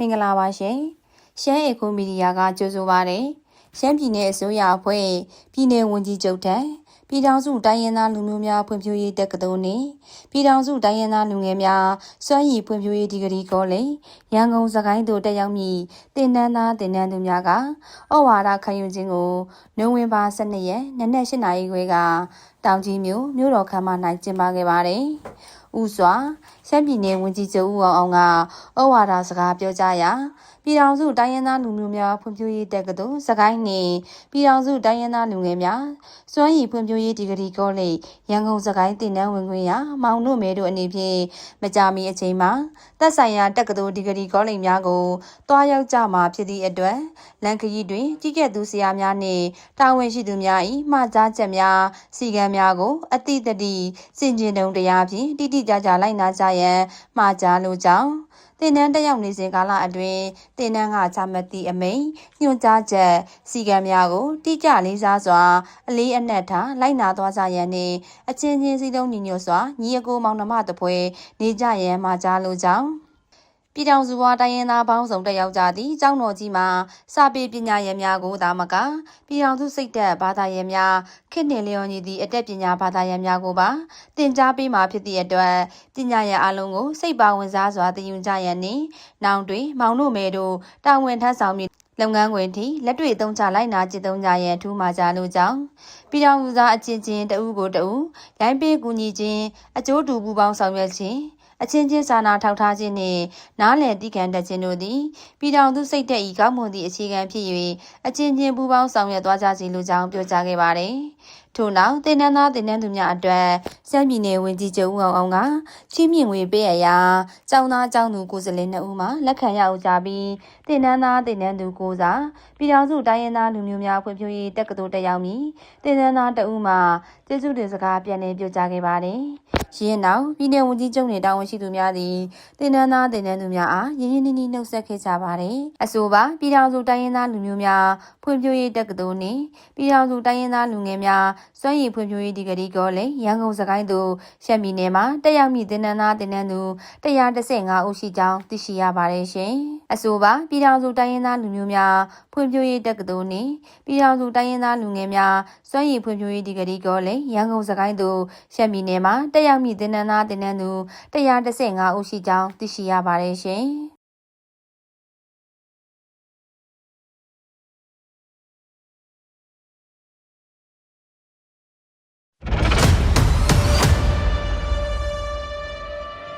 မင်္ဂလာပါရှင်ရှမ်းအေကိုမီဒီယာကကြိုဆိုပါရယ်ရှမ်းပြည်နယ်အစိုးရအဖွဲ့ပြည်내ဝန်ကြီးချုပ်ထံပြည်ထောင်စုတိုင်းရင်းသားလူမျိုးများဖွံ့ဖြိုးရေးတက္ကသိုလ်နှင့်ပြည်ထောင်စုတိုင်းရင်းသားလူငယ်များစွမ်းရည်ဖွံ့ဖြိုးရေးဒီဂရီကောလိပ်ရန်ကုန်စကိုင်းတို့တက်ရောက်မည့်တင်နန်းသားတင်နန်းသူများကဩဝါဒခံယူခြင်းကိုနိုဝင်ဘာ12ရက်နနက်8:00နာရီခွဲကတောင်ကြီးမြို့မြို့တော်ခမ်းမ၌ကျင်းပခဲ့ပါတယ်။ဥစွာရှမ်းပြည်နယ်ဝန်ကြီးချုပ်ဦးအောင်အောင်ကဩဝါဒစကားပြောကြားရာပြည်ထောင်စုတိုင်းရင်းသားလူမျိုးများဖွံ့ဖြိုးရေးတက္ကသိုလ်စကိုင်းနှင့်ပြည်ထောင်စုတိုင်းရင်းသားလူငယ်များ စွမ်းရည်ဖွံ့ဖြိုးရေးဒီဂရီကောလိပ်ရန်ကုန်စကိုင်းတင်နန်းဝင်ခွင့်ရမောင်တို့မဲတို့အနေဖြင့်မကြာမီအချိန်မှာသက်ဆိုင်ရာတက္ကသိုလ်ဒီဂရီကောလိပ်များကိုတွားရောက်ကြမှာဖြစ်သည့်အတွက်လန်ခရီတွင်ကြီးကဲ့သူဆရာများနှင့်တာဝန်ရှိသူများ၏မှာကြားချက်များစီကံများကိုအတိအတည်စင်ကျင်တုံတရားဖြင့်တိတိကျကျလိုက်နာကြရန်မှာကြားလိုကြောင်း တင်နန်းတက်ရောက်နေစဉ်ကာလအတွင်းတင်နန်းကချမှတ်သည့်အမိန့်ညွှန်ကြားချက်စီကံများကိုတိကျလေးစားစွာအလေးအနက်ထားလိုက်နာသွားကြရန်နှင့်အချင်းချင်းစည်းလုံးညီညွတ်စွာညီအကိုမောင်နှမတပွဲနေကြရန်မှာကြားလိုကြောင်း ပြည်ထောင်စုဝါတိုင်းရင်းသားပေါင်းစုံတက်ရောက်ကြသည့်ကျောင်းတော်ကြီးမှာစာပေပညာရပ်များကိုသာမကပြည်ထောင်စုစိတ်သက်ဘာသာရပ်များခေတ်နှင့်လျော်ညီသည့်အတတ်ပညာဘာသာရပ်များကိုပါသင်ကြားပေးမှာဖြစ်သည့်အတွက်ပညာရပ်အလုံးကိုစိတ်ပါဝင်စားစွာသိယူကြရန်နှင့်နောင်တွင်မောင်တို့မဲတို့တာဝန်ထမ်းဆောင်မည့်လုပ်ငန်းခွင်ထိလက်တွေ့သုံးချလိုက်နာကျင့်သုံးကြရန်ထူးမှာကြလို့ကြောင်းပြည်ထောင်စုသားအချင်းချင်းတဦးကိုတဦးရိုင်းပေးကူညီခြင်းအကျိုးတူပူးပေါင်းဆောင်ရွက်ခြင်း အချင်းချင်းစာနာထောက်ထားခြင်းနှင့်နားလည်တည်ခံတတ်ခြင်းတို့သည်ပြည်ထောင်စုစိတ်သက်ဤကောင်းမွန်သည့်အခြေခံဖြစ်၍အချင်းချင်းပူးပေါင်းဆောင်ရွက်သွားကြစီလိုကြောင်းပြောကြားခဲ့ပါသည်ထို့နောက်တင်နန်းသားတင်နန်းသူများအတွက်စမ်းပြည်နယ်ဝင်ကြီးချုပ်ဦးအောင်အောင်ကချီးမြှင့်ငွေပေးအပ်ရာကျောင်းသားကျောင်းသူကိုယ်စားလှယ်နှစ်ဦးမှလက်ခံရဦးကြပြီးတင်နန်းသားတင်နန်းသူကိုစားပြည်ထောင်စုတိုင်းရင်းသားလူမျိုးများဖွံ့ဖြိုးရေးတက္ကသိုလ်တက်ရောက်ပြီးတင်နန်းသားတဦးမှကျေးဇူးတင်စကားပြန်လည်ပြောကြားခဲ့ပါတယ်။ရင်းနောက်ပြည်내ဝန်ကြီးချုပ်နေတာဝန်ရှိသူများသည်တင်နန်းသားတင်နန်းသူများအားရင်းရင်းနှီးနှီးနှုတ်ဆက်ခဲ့ကြပါတယ်။အဆိုပါပြည်ထောင်စုတိုင်းရင်းသားလူမျိုးများဖွံ့ဖြိုးရေးတက္ကသိုလ်နှင့်ပြည်ထောင်စုတိုင်းရင်းသားလူငယ်များစွမ်းရည်ဖွံ့ဖြိုးရေးဒီဂရီကောလိပ်ရန်ကုန်စကိုင်းသို့ရှမ်းပြည်နယ်မှာတက်ရောက်မည့်တင်နန်းသားတင်နန်းသူ115ဦးရှိကြောင်းသိရှိရပါတယ်ရှင်။အဆိုပါပြည်ထောင်စုတိုင်းရင်းသားလူမျိုးများဖွံ့ဖြိုးရေးတက္ကသိုလ်နှင့်ပြည်ထောင်စုတိုင်းရင်းသားလူငယ်များစွမ်းရည်ဖွံ့ဖြိုးရေးဒီဂရီကောလိပ်ရန်ကုန်စကိုင်းသို့ရှမ်းပြည်နယ်မှာတက်ရောက်မည့်တင်နန်းသားတင်နန်းသူ115ဦးရှိကြောင်းသိရှိရပါတယ်ရှင်။